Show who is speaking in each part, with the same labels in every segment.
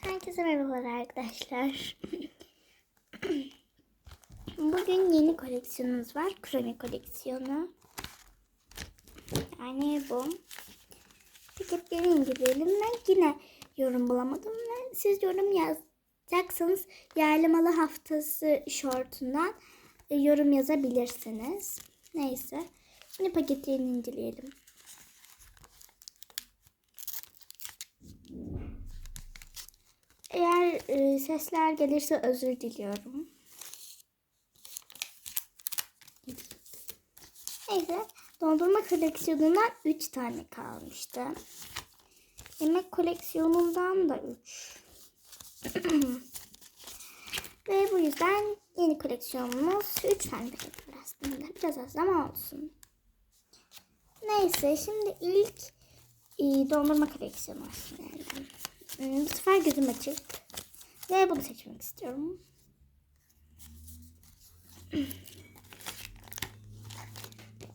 Speaker 1: Herkese merhabalar arkadaşlar. Bugün yeni koleksiyonumuz var. Kromi koleksiyonu. Yani bu. Paketleri inceleyelim. Ben yine yorum bulamadım ve siz yorum yazacaksanız yerli malı haftası şortundan e, yorum yazabilirsiniz. Neyse. Şimdi paketlerini inceleyelim. Eğer e, sesler gelirse özür diliyorum. Neyse dondurma koleksiyonundan 3 tane kalmıştı. Yemek koleksiyonundan da 3. Ve bu yüzden yeni koleksiyonumuz 3 tane paket var aslında. Biraz az ama olsun. Neyse şimdi ilk e, dondurma koleksiyonu aslında. Hmm, Bu sefer gözüm açık. Ve bunu seçmek istiyorum.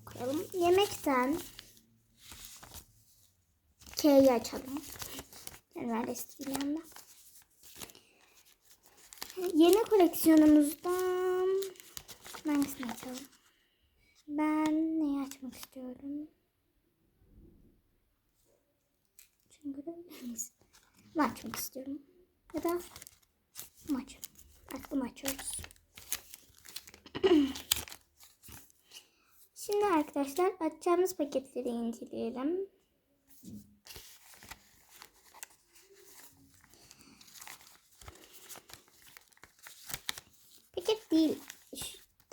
Speaker 1: Koyalım. Yemekten K'yi açalım. Nerede yanında. Yeni koleksiyonumuzdan hangisini açalım? Ben neyi açmak istiyorum? Çünkü neyse. Bunu açmak istiyorum. Ya da bunu açıyorum. Bak bunu açıyoruz. Şimdi arkadaşlar açacağımız paketleri inceleyelim. Paket değil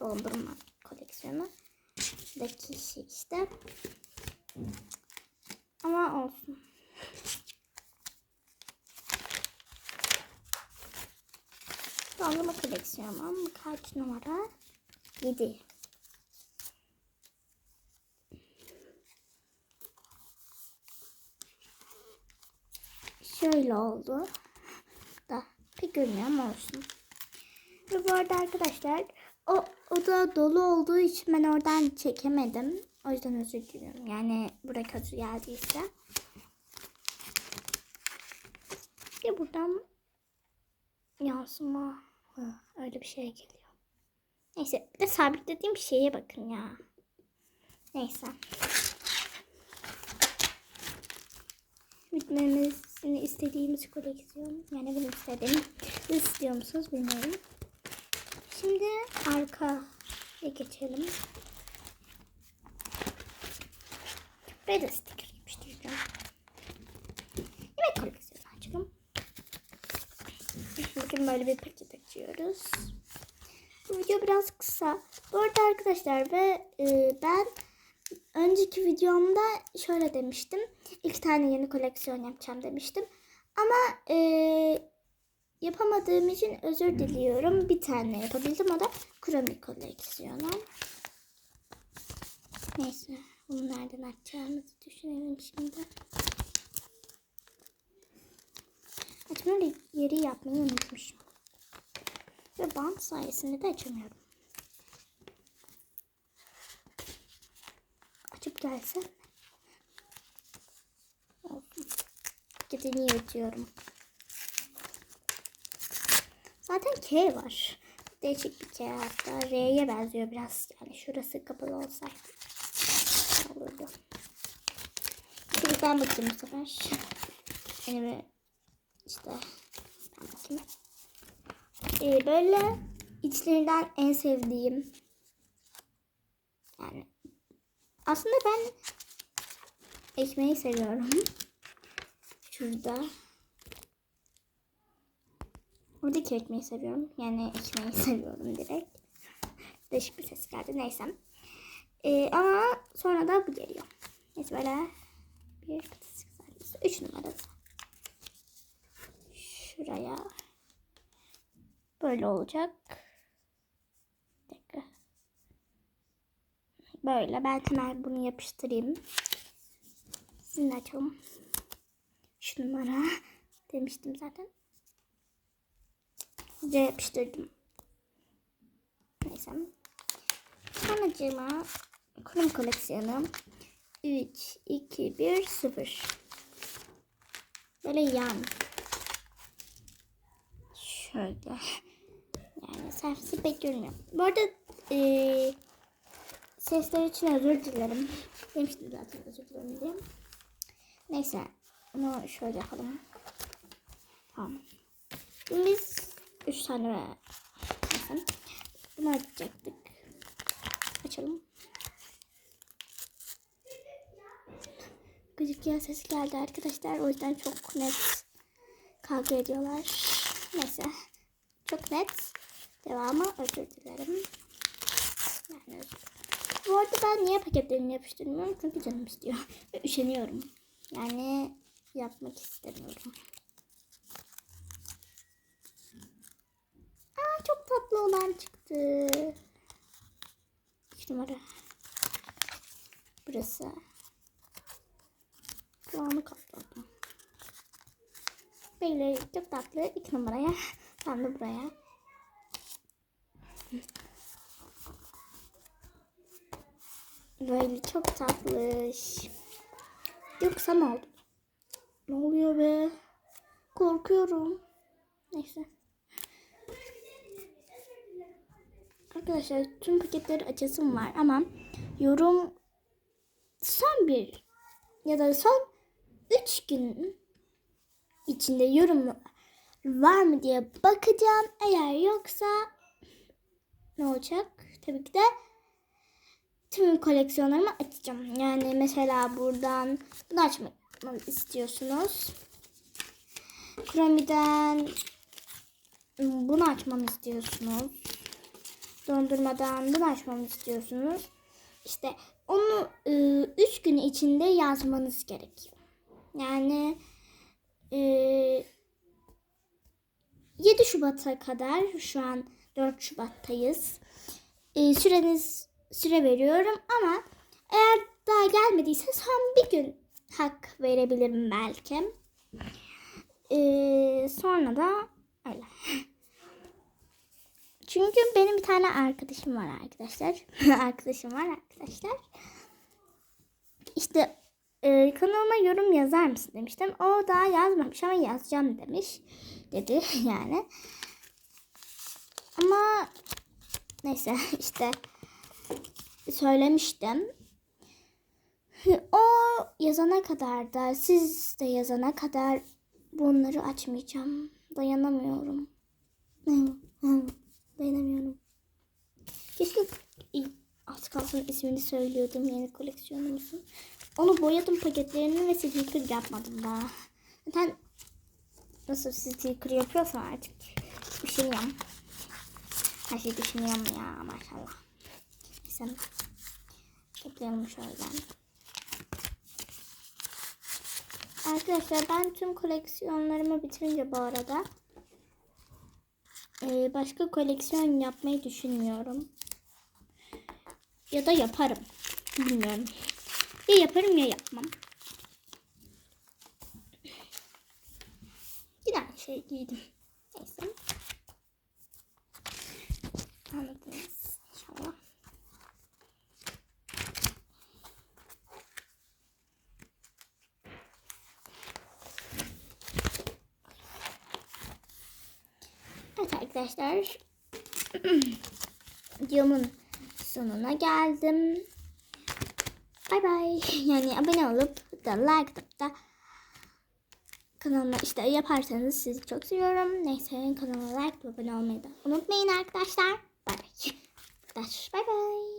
Speaker 1: dondurma koleksiyonu. Şuradaki şey işte. Ama olsun. Dondurma koleksiyonum kaç numara? 7. Şöyle oldu. Da pek görünüyor ama olsun. Ve bu arada arkadaşlar o oda dolu olduğu için ben oradan çekemedim. O yüzden özür diliyorum. Yani buraya kötü geldiyse. Bir buradan yansıma Hı, öyle bir şey geliyor. Neyse bir de sabitlediğim şeye bakın ya. Neyse. Bitmemesini istediğimiz koleksiyon. Yani bunu istedim. Siz istiyor musunuz bilmiyorum. Şimdi arkaya geçelim. Buraya da sticker yapıştıracağım. Yemek koleksiyonu açalım. Bugün böyle bir paket açıyoruz. Bu video biraz kısa. Bu arada arkadaşlar ve e, ben önceki videomda şöyle demiştim. İki tane yeni koleksiyon yapacağım demiştim. Ama e, yapamadığım için özür diliyorum. Bir tane yapabildim. O da kromi koleksiyonu. Neyse. Bunu nereden açacağımızı düşünelim şimdi. Açma yeri yapmayı unutmuşum. Ve bant sayesinde de açamıyorum. Açıp gelse. Olsun. Gidini yırtıyorum. Zaten K var. Değişik bir K hatta. R'ye benziyor biraz. Yani şurası kapalı olsaydı. Olurdu. Şimdi ben bakayım bu sefer. Elimi işte ben bakayım. Ee, böyle içlerinden en sevdiğim yani aslında ben ekmeği seviyorum. Şurada. Buradaki ekmeği seviyorum. Yani ekmeği seviyorum direkt. Değişik bir ses geldi. Neyse. Ee, ama sonra da bu geliyor. Neyse böyle bir üç numarası. Şuraya böyle olacak. Böyle. Ben hemen bunu yapıştırayım. Sizin açalım. Şu numara demiştim zaten. Size yapıştırdım. Neyse. Sonracığıma kurum koleksiyonu 3, 2, 1, 0. Böyle yan. böyle. Pek görünüyor. Bu arada eee sesler için özür dilerim. Demiştim zaten özür dilerim diye. Neyse. Bunu şöyle yapalım. Tamam. Biz 3 tane neyse. Bunu açacaktık. Açalım. Gıcık ya sesi geldi arkadaşlar. O yüzden çok net kavga ediyorlar. Neyse. Çok net. Devamı özür dilerim. Yani Bu arada ben niye paketlerini yapıştırmıyorum? Çünkü canım istiyor. Ve üşeniyorum. Yani yapmak istemiyorum. Aa çok tatlı olan çıktı. İki numara. Burası. Kulağımı kapladım. Böyle çok tatlı. iki numaraya. Tam da buraya. Böyle çok tatlış. Yoksa ne oldu? Ne oluyor be? Korkuyorum. Neyse. Arkadaşlar tüm paketleri açasım var ama yorum son bir ya da son 3 gün içinde yorum var mı diye bakacağım. Eğer yoksa ne olacak? Tabii ki de tüm koleksiyonlarımı açacağım. Yani mesela buradan bunu açmak istiyorsunuz. Chrome'den bunu açmamı istiyorsunuz. Dondurmadan bunu açmamı istiyorsunuz. İşte onu 3 gün içinde yazmanız gerekiyor. Yani e, 7 Şubat'a kadar şu an 4 Şubat'tayız. E, süreniz süre veriyorum ama eğer daha gelmediyse son bir gün hak verebilirim belki. E, sonra da öyle. Çünkü benim bir tane arkadaşım var arkadaşlar. arkadaşım var arkadaşlar. İşte e, kanalıma yorum yazar mısın demiştim. O daha yazmamış ama yazacağım demiş. Dedi yani. Ama neyse işte söylemiştim. O yazana kadar da siz de yazana kadar bunları açmayacağım. Dayanamıyorum. Dayanamıyorum. Keşke az kalsın ismini söylüyordum yeni koleksiyonumuzun. Onu boyadım paketlerini ve sticker yapmadım daha. Zaten nasıl sticker yapıyorsam artık düşünüyorum. Her şeyi düşünüyorum ya maşallah. Neyse. Ekleyelim şöyle. Arkadaşlar ben tüm koleksiyonlarımı bitirince bu arada ee, başka koleksiyon yapmayı düşünmüyorum. Ya da yaparım. Bilmiyorum. Ya yaparım ya yapmam. Bir tane şey giydim. Neyse. Anladınız inşallah. Evet arkadaşlar. Videomun sonuna geldim. Bay bay. Yani abone olup da like atıp da kanalıma işte yaparsanız sizi çok seviyorum. Neyse kanalıma like ve abone olmayı da unutmayın arkadaşlar. Bye bye. That's bye bye.